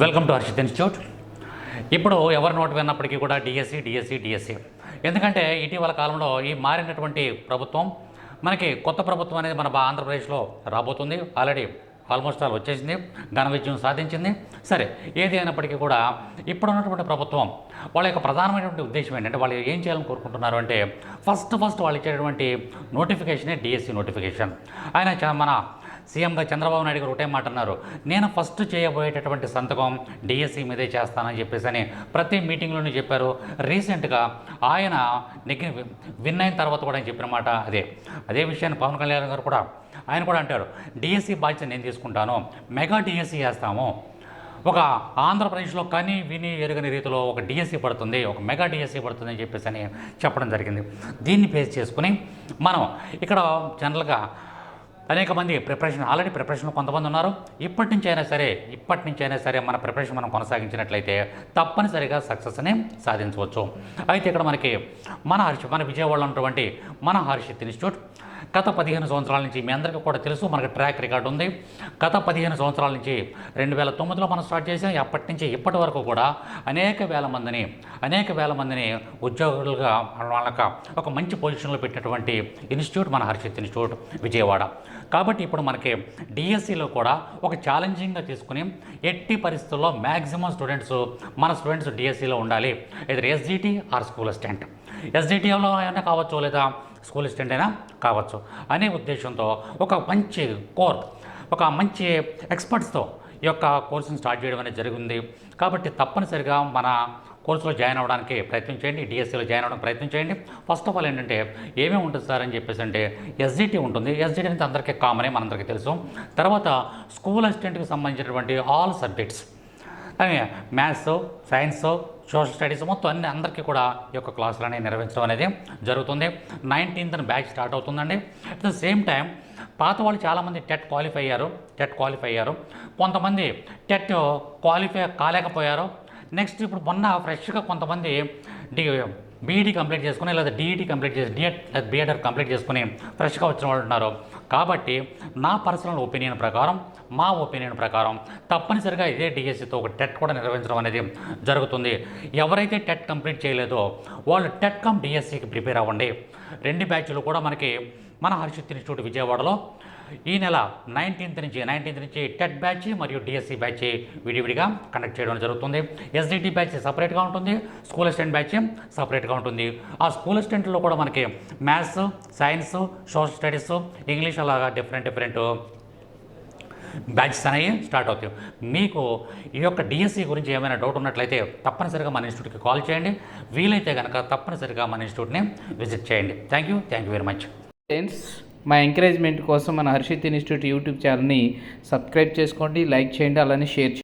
Welcome to Harshit institute ఇప్పుడు ఎవరి note విన్నప్పటికీ కూడా డిఎస్సి డిఎస్సి డిఎస్సి ఎందుకంటే ఇటీవల కాలంలో ఈ మారినటువంటి ప్రభుత్వం మనకి కొత్త ప్రభుత్వం అనేది మన ఆంధ్రప్రదేశ్లో రాబోతుంది. ఆల్రెడీ ఆల్మోస్ట్ ఆల్ వచ్చేసింది. ఘన విజయం సాధించింది. సరే ఏది అయినప్పటికీ కూడా ఇప్పుడు ఉన్నటువంటి ప్రభుత్వం వాళ్ళ యొక్క ప్రధానమైనటువంటి ఉద్దేశం ఏంటంటే వాళ్ళు ఏం చేయాలని కోరుకుంటున్నారు అంటే ఫస్ట్ ఫస్ట్ వాళ్ళు ఇచ్చేటువంటి నోటిఫికేషనే డిఎస్సి నోటిఫికేషన్ ఆయన మన సీఎంగా చంద్రబాబు నాయుడు గారు ఒకటే మాట అన్నారు. నేను ఫస్ట్ చేయబోయేటటువంటి సంతకం డిఎస్సి మీదే చేస్తానని చెప్పేసి అని ప్రతి మీటింగ్లోనే చెప్పారు. రీసెంట్గా ఆయన నెగ్గిన విన్ అయిన తర్వాత కూడా ఆయన చెప్పిన మాట అదే. అదే విషయాన్ని పవన్ కళ్యాణ్ గారు కూడా ఆయన కూడా అంటారు. డిఎస్సి బాధ్యత నేను తీసుకుంటాను. మెగా డిఎస్సి చేస్తాము ఒక ఆంధ్రప్రదేశ్లో కని విని ఎరుగని రీతిలో ఒక డిఎస్సి పడుతుంది ఒక మెగా డిఎస్సి పడుతుంది అని చెప్పేసి అని చెప్పడం జరిగింది. దీన్ని బేస్ చేసుకుని మనం ఇక్కడ జనరల్గా అనేక మంది ప్రిపరేషన్ ఆల్రెడీ ప్రిపరేషన్లో కొంతమంది ఉన్నారు. ఇప్పటి నుంచి అయినా సరే ఇప్పటి నుంచి అయినా సరే మన ప్రిపరేషన్ మనం కొనసాగించినట్లయితే తప్పనిసరిగా సక్సెస్ని సాధించవచ్చు. అయితే ఇక్కడ మనకి మన హర్ష మన విజయవాడలో ఉన్నటువంటి మన హర్షిత్ ఇన్స్టిట్యూట్ గత పదిహేను సంవత్సరాల నుంచి మీ అందరికీ కూడా తెలుసు మనకి ట్రాక్ రికార్డు ఉంది. గత పదిహేను సంవత్సరాల నుంచి రెండు వేల తొమ్మిదిలో మనం స్టార్ట్ చేసాం అప్పటి నుంచి ఇప్పటి వరకు కూడా అనేక వేల మందిని అనేక వేల మందిని ఉద్యోగులుగా వాళ్ళక ఒక మంచి పొజిషన్లో పెట్టినటువంటి ఇన్స్టిట్యూట్ మన హర్షిత్ ఇన్స్టిట్యూట్ విజయవాడ. కాబట్టి ఇప్పుడు మనకి డిఎస్సిలో కూడా ఒక ఛాలెంజింగ్గా తీసుకుని ఎట్టి పరిస్థితుల్లో మ్యాక్సిమం స్టూడెంట్స్ మన స్టూడెంట్స్ డిఎస్సిలో ఉండాలి. ఇది ఎస్జిటి ఆర్ స్కూల్ అసిస్టెంట్? ఎస్జిటిలో అయినా కావచ్చు లేదా? స్కూల్ అసిస్టెంట్ అయినా కావచ్చు. అనే ఉద్దేశంతో ఒక మంచి కోర్ ఒక మంచి ఎక్స్పర్ట్స్తో ఈ యొక్క కోర్సును స్టార్ట్ చేయడం అనేది జరిగింది. కాబట్టి తప్పనిసరిగా మన కోర్సులో జాయిన్ అవ్వడానికి ప్రయత్నం చేయండి డిఎస్సిలో జాయిన్ అవ్వడానికి ప్రయత్నం చేయండి. ఫస్ట్ ఆఫ్ ఆల్ ఏంటంటే ఏమేమి ఉంటుంది సార్ అని చెప్పేసి అంటే ఎస్జిటి ఉంటుంది. ఎస్జిటి అనేది అందరికీ కామనే మనందరికీ తెలుసు. తర్వాత స్కూల్ అసిస్టెంట్కి సంబంధించినటువంటి ఆల్ సబ్జెక్ట్స్ అని మ్యాథ్స్ సైన్స్ సోషల్ స్టడీస్ మొత్తం అన్ని అందరికీ కూడా ఈ యొక్క క్లాసులు అనేవి నిర్వహించడం అనేది జరుగుతుంది. నైన్టీన్త్ బ్యాచ్ స్టార్ట్ అవుతుందండి. అట్ ద సేమ్ టైం పాత వాళ్ళు చాలామంది టెట్ క్వాలిఫై అయ్యారు. టెట్ క్వాలిఫై అయ్యారు. కొంతమంది టెట్ క్వాలిఫై కాలేకపోయారు. నెక్స్ట్ ఇప్పుడు మొన్న ఫ్రెష్గా కొంతమంది బీఈడీ కంప్లీట్ చేసుకుని లేదా డిఈడి కంప్లీట్ చేసి డిఎడ్ లేదా బిఎడ్ కంప్లీట్ చేసుకుని ఫ్రెష్గా వచ్చిన వాళ్ళు ఉన్నారు. కాబట్టి నా పర్సనల్ ఒపీనియన్ ప్రకారం మా ఒపీనియన్ ప్రకారం తప్పనిసరిగా ఇదే డిఎస్సితో ఒక టెట్ కూడా నిర్వహించడం అనేది జరుగుతుంది. ఎవరైతే టెట్ కంప్లీట్ చేయలేదో వాళ్ళు టెట్ కమ్ డిఎస్సికి ప్రిపేర్ అవ్వండి. రెండు బ్యాచ్లు కూడా మనకి మన హర్షిత్ ఇన్స్టిట్యూట్ విజయవాడలో ఈ నెల నైన్టీన్త్ నుంచి నైన్టీన్త్ నుంచి టెట్ బ్యాచ్ మరియు డిఎస్సి బ్యాచ్ విడివిడిగా కండక్ట్ చేయడం జరుగుతుంది. ఎస్డిటి బ్యాచ్ సపరేట్గా ఉంటుంది స్కూల్ అసిస్టెంట్ బ్యాచ్ సపరేట్గా ఉంటుంది. ఆ స్కూల్ అసిస్టెంట్లో కూడా మనకి maths science social studies English అలాగా డిఫరెంట్ డిఫరెంట్ బ్యాచెస్ అనేవి స్టార్ట్ అవుతాయి. మీకు ఈ యొక్క డిఎస్సి గురించి ఏమైనా డౌట్ ఉన్నట్లయితే తప్పనిసరిగా మన ఇన్స్టిట్యూట్కి కాల్ చేయండి. వీలైతే కనుక తప్పనిసరిగా మన ఇన్స్టిట్యూట్ని విజిట్ చేయండి. Thank you thank you very much friends మా ఎంకరేజ్మెంట్ కోసం మన హర్షిత్ ఇన్స్టిట్యూట్ యూట్యూబ్ ఛానల్ని సబ్స్క్రైబ్ చేసుకోండి లైక్ చేయండి అలానే షేర్ చేయండి.